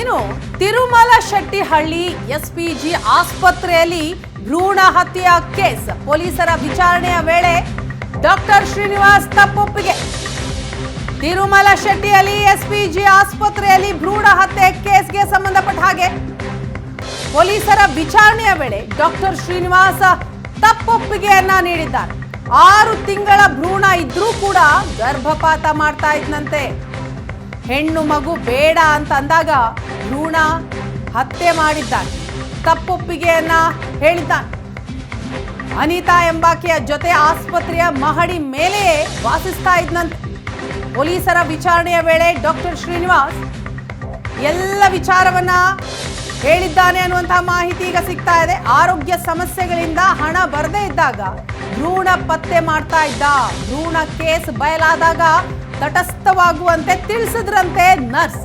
ಇನ್ನು ತಿರುಮಲ ಶೆಟ್ಟಿಹಳ್ಳಿ ಎಸ್ಪಿಜಿ ಆಸ್ಪತ್ರೆಯಲ್ಲಿ ಭ್ರೂಣ ಹತ್ಯೆಯ ಕೇಸ್. ಪೊಲೀಸರ ವಿಚಾರಣೆಯ ವೇಳೆ ಡಾಕ್ಟರ್ ಶ್ರೀನಿವಾಸ್ ತಪ್ಪೊಪ್ಪಿಗೆ. ತಿರುಮಲ ಶೆಟ್ಟಿಯಲ್ಲಿ ಎಸ್ಪಿಜಿ ಆಸ್ಪತ್ರೆಯಲ್ಲಿ ಭ್ರೂಣ ಹತ್ಯೆ ಕೇಸ್ಗೆ ಸಂಬಂಧಪಟ್ಟ ಹಾಗೆ. ಪೊಲೀಸರ ವಿಚಾರಣೆಯ ವೇಳೆ ಡಾಕ್ಟರ್ ಶ್ರೀನಿವಾಸ ತಪ್ಪೊಪ್ಪಿಗೆಯನ್ನ ನೀಡಿದ್ದಾರೆ. ಆರು ತಿಂಗಳ ಭ್ರೂಣ ಇದ್ರೂ ಕೂಡ ಗರ್ಭಪಾತ ಮಾಡ್ತಾ ಇದ್ನಂತೆ. ಹೆಣ್ಣು ಮಗು ಬೇಡ ಅಂತ ಅಂದಾಗ ಭ್ರೂಣ ಹತ್ಯೆ ಮಾಡಿದ್ದಾನೆ. ತಪ್ಪೊಪ್ಪಿಗೆಯನ್ನ ಹೇಳಿದ್ದಾನೆ. ಅನಿತಾ ಎಂಬಾಕೆಯ ಜೊತೆ ಆಸ್ಪತ್ರೆಯ ಮಹಡಿ ಮೇಲೆಯೇ ವಾಸಿಸ್ತಾ ಇದ್ನಂತೆ. ಪೊಲೀಸರ ವಿಚಾರಣೆಯ ವೇಳೆ ಡಾಕ್ಟರ್ ಶ್ರೀನಿವಾಸ್, ಎಲ್ಲ ವಿಚಾರವನ್ನ ಹೇಳಿದ್ದಾನೆ ಅನ್ನುವಂತಹ ಮಾಹಿತಿ ಈಗ ಸಿಗ್ತಾ ಇದೆ. ಆರೋಗ್ಯ ಸಮಸ್ಯೆಗಳಿಂದ ಹಣ ಬರದೇ ಇದ್ದಾಗ ಭ್ರೂಣ ಪತ್ತೆ ಮಾಡ್ತಾ ಇದ್ದ. ಭ್ರೂಣ ಕೇಸ್ ಬಯಲಾದಾಗ ತಟಸ್ಥವಾಗುವಂತೆ ತಿಳಿಸಿದ್ರಂತೆ ನರ್ಸ್.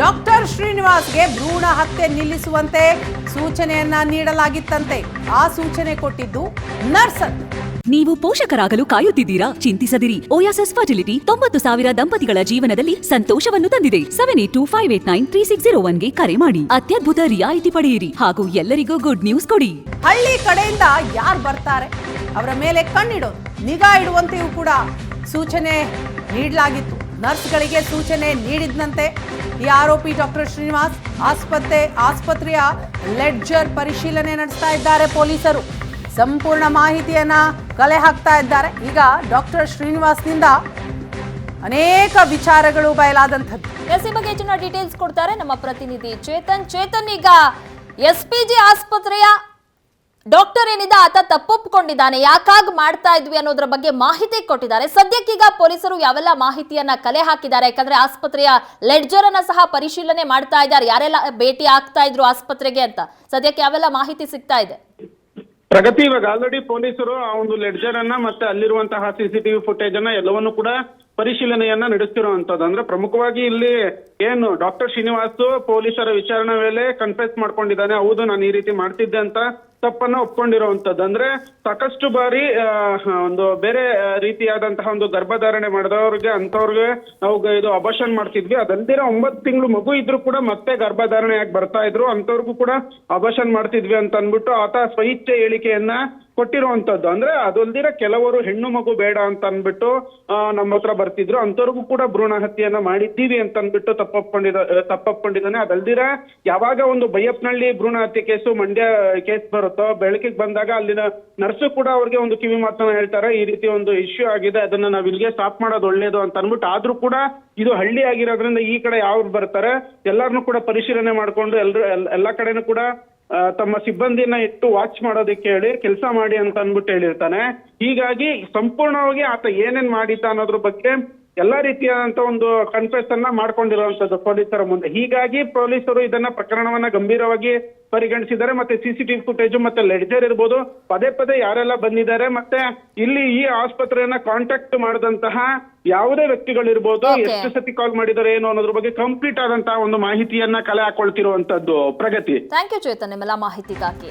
ಡಾಕ್ಟರ್ ಶ್ರೀನಿವಾಸ್ಗೆ ಭ್ರೂಣ ಹತ್ಯೆ ನಿಲ್ಲಿಸುವಂತೆ ಸೂಚನೆಯನ್ನ ನೀಡಲಾಗಿತ್ತಂತೆ. ಆ ಸೂಚನೆ ಕೊಟ್ಟಿದ್ದು ನರ್ಸ್ ನೀವು ಪೋಷಕರಾಗಲು ಕಾಯುತ್ತಿದ್ದೀರಾ? ಚಿಂತಿಸದಿರಿ. ಓಯಾಸಸ್ ಫರ್ಟಿಲಿಟಿ ತೊಂಬತ್ತು ಸಾವಿರ ದಂಪತಿಗಳ ಜೀವನದಲ್ಲಿ ಸಂತೋಷವನ್ನು ತಂದಿದೆ. Seven eight two five eight nine three six zero ಒನ್ಗೆ ಕರೆ ಮಾಡಿ. ಅತ್ಯದ್ಭುತ ರಿಯಾಯಿತಿ ಪಡೆಯಿರಿ. ಹಾಗೂ ಎಲ್ಲರಿಗೂ ಗುಡ್ ನ್ಯೂಸ್ ಕೊಡಿ. ಹಳ್ಳಿ ಕಡೆಯಿಂದ ಯಾರು ಬರ್ತಾರೆ? ಅವರ ಮೇಲೆ ಕಣ್ಣಿಡೋದು ನಿಗಾ ಇಡುವಂತೆಯೂ ಕೂಡ. ಸೂಚನೆ ನೀಡಲಾಗಿತ್ತು. ನರ್ಸ್ಗಳಿಗೆ ಸೂಚನೆ ನೀಡಿದಂತೆ ಈ ಆರೋಪಿ ಡಾಕ್ಟರ್ ಶ್ರೀನಿವಾಸ್ ಆಸ್ಪತ್ರೆ, ಆಸ್ಪತ್ರೆಯ ಲೆಡ್ಜರ್ ಪರಿಶೀಲನೆ ನಡೆಸ್ತಾ ಇದ್ದಾರೆ ಪೊಲೀಸರು. ಸಂಪೂರ್ಣ ಮಾಹಿತಿಯನ್ನ ಕಲೆ ಹಾಕ್ತಾ ಇದ್ದಾರೆ. ಈಗ ಡಾಕ್ಟರ್ ಶ್ರೀನಿವಾಸ್ನಿಂದ ಅನೇಕ ವಿಚಾರಗಳು ಬಯಲಾದಂಥದ್ದು. ಎಸ್ ಬಗ್ಗೆ ಹೆಚ್ಚಿನ ಡೀಟೇಲ್ಸ್ ಕೊಡ್ತಾರೆ ನಮ್ಮ ಪ್ರತಿನಿಧಿ ಚೇತನ್. ಚೇತನ್, ಈಗ ಎಸ್ ಪಿ ಜಿ ಆಸ್ಪತ್ರೆಯ ಡಾಕ್ಟರ್ ಏನಿದೆ ಆತ ತಪ್ಪೊಪ್ಕೊಂಡಿದ್ದಾನೆ, ಯಾಕಾಗ್ ಮಾಡ್ತಾ ಇದ್ವಿ ಅನ್ನೋದ್ರ ಬಗ್ಗೆ ಮಾಹಿತಿ ಕೊಟ್ಟಿದ್ದಾರೆ. ಸದ್ಯಕ್ಕೀಗ ಪೊಲೀಸರು ಯಾವೆಲ್ಲ ಮಾಹಿತಿಯನ್ನ ಕಲೆ ಹಾಕಿದ್ದಾರೆ, ಯಾಕಂದ್ರೆ ಆಸ್ಪತ್ರೆಯ ಲೆಡ್ಜರ್ ಅನ್ನ ಸಹ ಪರಿಶೀಲನೆ ಮಾಡ್ತಾ ಇದ್ದಾರೆ. ಯಾರೆಲ್ಲ ಭೇಟಿ ಆಗ್ತಾ ಇದ್ರು ಆಸ್ಪತ್ರೆಗೆ ಅಂತ? ಸದ್ಯಕ್ಕೆ ಯಾವೆಲ್ಲ ಮಾಹಿತಿ ಸಿಗ್ತಾ ಇದೆ? ಪ್ರಗತಿ, ಇವಾಗ ಆಲ್ರೆಡಿ ಪೊಲೀಸರು ಆ ಒಂದು ಲೆಡ್ಜರ್ ಅನ್ನ ಮತ್ತೆ ಅಲ್ಲಿರುವಂತಹ ಸಿಸಿಟಿವಿ ಫುಟೇಜ್ ಅನ್ನ ಎಲ್ಲವನ್ನು ಕೂಡ ಪರಿಶೀಲನೆಯನ್ನ ನಡೆಸ್ತಿರುವಂತದ್ದು ಅಂದ್ರೆ ಪ್ರಮುಖವಾಗಿ ಇಲ್ಲಿ ಏನು ಡಾಕ್ಟರ್ ಶ್ರೀನಿವಾಸ್ ಪೊಲೀಸರ ವಿಚಾರಣೆ ವೇಳೆ ಕನ್ಫೆಸ್ ಮಾಡ್ಕೊಂಡಿದ್ದಾನೆ, ಹೌದು, ನಾನು ಈ ರೀತಿ ಮಾಡ್ತಿದ್ದೆ ಅಂತ ತಪ್ಪನ್ನ ಒಪ್ಕೊಂಡಿರುವಂತದ್ದು ಅಂದ್ರೆ ಸಾಕಷ್ಟು ಬಾರಿ ಒಂದು ಬೇರೆ ರೀತಿಯಾದಂತಹ ಒಂದು ಗರ್ಭಧಾರಣೆ ಮಾಡಿದವ್ರಿಗೆ ಅಂತವ್ರಿಗೆ ನಾವು ಇದು ಅಬರ್ಷನ್ ಮಾಡ್ತಿದ್ವಿ. ಅದಲ್ದಿರ ಒಂಬತ್ತು ತಿಂಗಳು ಮಗು ಇದ್ರು ಕೂಡ ಮತ್ತೆ ಗರ್ಭಧಾರಣೆ ಆಗಿ ಬರ್ತಾ ಇದ್ರು. ಅಂತವ್ರಿಗೂ ಕೂಡ ಅಭಾಷಣ ಮಾಡ್ತಿದ್ವಿ ಅಂತ ಅಂದ್ಬಿಟ್ಟು ಆತ ಸ್ವಇಚ್ಛೆ ಹೇಳಿಕೆಯನ್ನ ಕೊಟ್ಟಿರುವಂತದ್ದು. ಅಂದ್ರೆ ಅದಲ್ದಿರ ಕೆಲವರು ಹೆಣ್ಣು ಮಗು ಬೇಡ ಅಂತ ಅಂದ್ಬಿಟ್ಟು ಆ, ನಮ್ಮ ಹತ್ರ ಬರ್ತಿದ್ರು. ಅಂತವ್ರಿಗೂ ಕೂಡ ಭ್ರೂಣ ಹತ್ಯೆಯನ್ನ ಮಾಡಿದ್ದೀವಿ ಅಂತ ಅಂದ್ಬಿಟ್ಟು ತಪ್ಪೊಪ್ಕೊಂಡಿದ ತಪ್ಪೊಪ್ಕೊಂಡಿದ್ದಾನೆ ಅದಲ್ದಿರ ಯಾವಾಗ ಒಂದು ಬೈಯಪ್ಪನಹಳ್ಳಿ ಭ್ರೂಣ ಹತ್ಯೆ ಕೇಸು ಮಂಡ್ಯ ಕೇಸ್ ಬರುತ್ತೋ ಬೆಳಕಿಗೆ ಬಂದಾಗ ಅಲ್ಲಿನ ನರ್ಸು ಕೂಡ ಅವ್ರಿಗೆ ಒಂದು ಕಿವಿ ಮಾತನ್ನ ಹೇಳ್ತಾರೆ. ಈ ರೀತಿ ಒಂದು ಇಶ್ಯೂ ಆಗಿದೆ. ಅದನ್ನ ನಾವ್ ಇಲ್ಲಿಗೆ ಸ್ಟಾಪ್ ಮಾಡೋದು ಒಳ್ಳೇದು ಅಂತ ಅಂದ್ಬಿಟ್ಟು ಆದ್ರೂ ಕೂಡ ಇದು ಹಳ್ಳಿ ಆಗಿರೋದ್ರಿಂದ ಈ ಕಡೆ ಯಾವ್ರು ಬರ್ತಾರೆ ಎಲ್ಲಾರ್ನು ಕೂಡ ಪರಿಶೀಲನೆ ಮಾಡ್ಕೊಂಡು ಎಲ್ರು ಎಲ್- ಎಲ್ಲಾ ಕಡೆನೂ ಕೂಡ ತಮ್ಮ ಸಿಬ್ಬಂದಿನ ಇಟ್ಟು ವಾಚ್ ಮಾಡೋದಕ್ಕೆ ಹೇಳಿ, ಕೆಲಸ ಮಾಡಿ ಅಂತ ಅಂದ್ಬಿಟ್ಟು ಹೇಳಿರ್ತಾನೆ. ಹೀಗಾಗಿ ಸಂಪೂರ್ಣವಾಗಿ ಆತ ಏನೇನ್ ಮಾಡಿದ್ದ ಅನ್ನೋದ್ರ ಬಗ್ಗೆ ಎಲ್ಲಾ ರೀತಿಯಾದಂತ ಒಂದು ಕನ್ಫೆಸ್ ಅನ್ನ ಮಾಡ್ಕೊಂಡಿರುವಂತದ್ದು ಪೊಲೀಸರ ಮುಂದೆ. ಹೀಗಾಗಿ ಪೊಲೀಸರು ಇದನ್ನ ಪ್ರಕರಣವನ್ನ ಗಂಭೀರವಾಗಿ ಪರಿಗಣಿಸಿದ್ದಾರೆ. ಮತ್ತೆ ಸಿಸಿಟಿವಿ ಫುಟೇಜ್ ಮತ್ತೆ ಲೆಡ್ಜರ್ ಇರ್ಬೋದು. ಪದೇ ಪದೇ ಯಾರೆಲ್ಲ ಬಂದಿದ್ದಾರೆ ಮತ್ತೆ ಇಲ್ಲಿ ಈ ಆಸ್ಪತ್ರೆಯನ್ನ ಕಾಂಟ್ಯಾಕ್ಟ್ ಮಾಡಿದಂತಹ ಯಾವುದೇ ವ್ಯಕ್ತಿಗಳಿರ್ಬೋದು. ಎಷ್ಟು ಸತಿ ಕಾಲ್ ಮಾಡಿದ್ದಾರೆ ಏನು ಅನ್ನೋದ್ರ ಬಗ್ಗೆ ಕಂಪ್ಲೀಟ್ ಆದಂತಹ ಒಂದು ಮಾಹಿತಿಯನ್ನ ಕಲೆ ಹಾಕೊಳ್ತಿರುವಂತದ್ದು ಪ್ರಗತಿ. ಥ್ಯಾಂಕ್ ಯು ಚೇತನ್ ನಿಮ್ಮೆಲ್ಲ ಮಾಹಿತಿಗಾಗಿ.